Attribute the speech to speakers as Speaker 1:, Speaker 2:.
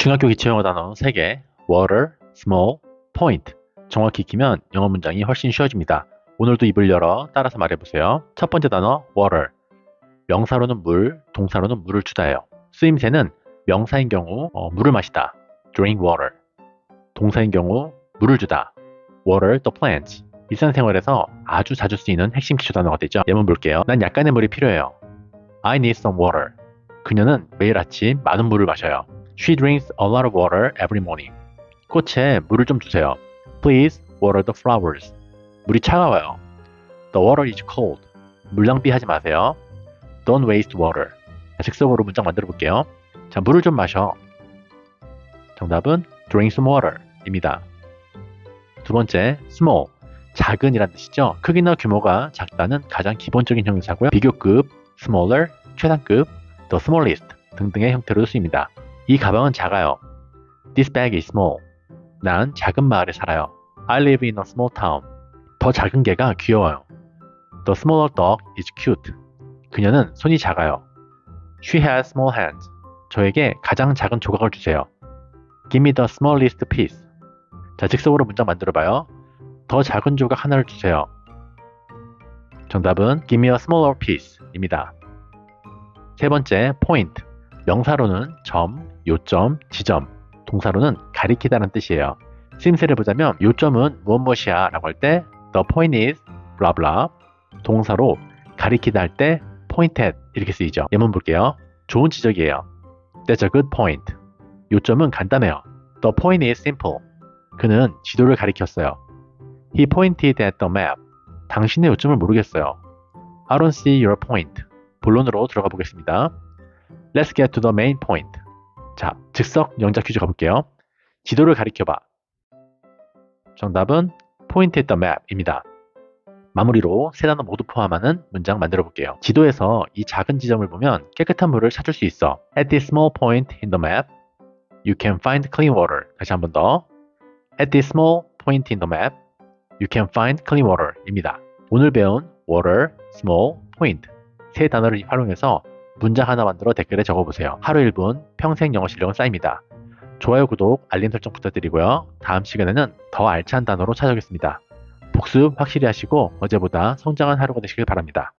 Speaker 1: 중학교 기초영어 단어 3개 water, small, point 정확히 익히면 영어 문장이 훨씬 쉬워집니다. 오늘도 입을 열어 따라서 말해보세요. 첫 번째 단어 water 명사로는 물, 동사로는 물을 주다예요. 쓰임새는 명사인 경우 어, 물을 마시다 drink water 동사인 경우 물을 주다 water the plants 일상생활에서 아주 자주 쓰이는 핵심 기초 단어가 되죠. 예문 볼게요. 난 약간의 물이 필요해요. I need some water. 그녀는 매일 아침 많은 물을 마셔요. She drinks a lot of water every morning. 꽃에 물을 좀 주세요. Please water the flowers. 물이 차가워요. The water is cold. 물 낭비하지 마세요. Don't waste water. 자, 즉석으로 문장 만들어 볼게요. 자, 물을 좀 마셔. 정답은 drink some water 입니다. 두 번째, small. 작은이란 뜻이죠. 크기나 규모가 작다는 가장 기본적인 형용사고요. 비교급, smaller, 최상급, the smallest 등등의 형태로 쓰입니다. 이 가방은 작아요. This bag is small. 난 작은 마을에 살아요. I live in a small town. 더 작은 개가 귀여워요. The smaller dog is cute. 그녀는 손이 작아요. She has small hands. 저에게 가장 작은 조각을 주세요. Give me the smallest piece. 자, 즉석으로 문장 만들어봐요. 더 작은 조각 하나를 주세요. 정답은 Give me a smaller piece 입니다. 세 번째, point. 명사로는 점, 요점, 지점, 동사로는 가리키다는 뜻이에요. 쓰임새를 보자면 요점은 무엇 무엇이야 라고 할 때 the point is blah blah 동사로 가리키다 할 때 point at 이렇게 쓰이죠. 예문 볼게요. 좋은 지적이에요. That's a good point. 요점은 간단해요. The point is simple. 그는 지도를 가리켰어요. He pointed at the map. 당신의 요점을 모르겠어요. I don't see your point. 본론으로 들어가 보겠습니다. Let's get to the main point. 자, 즉석 영작 퀴즈 가볼게요. 지도를 가리켜봐. 정답은 at the map입니다. 마무리로 세 단어 모두 포함하는 문장 만들어 볼게요. 지도에서 이 작은 지점을 보면 깨끗한 물을 찾을 수 있어. At this small point in the map, you can find clean water. 다시 한 번 더. At this small point in the map, you can find clean water 입니다. 오늘 배운 water, small, point 세 단어를 활용해서 문장 하나 만들어 댓글에 적어보세요. 하루 1분 평생 영어 실력은 쌓입니다. 좋아요, 구독, 알림 설정 부탁드리고요. 다음 시간에는 더 알찬 단어로 찾아오겠습니다. 복습 확실히 하시고 어제보다 성장한 하루가 되시길 바랍니다.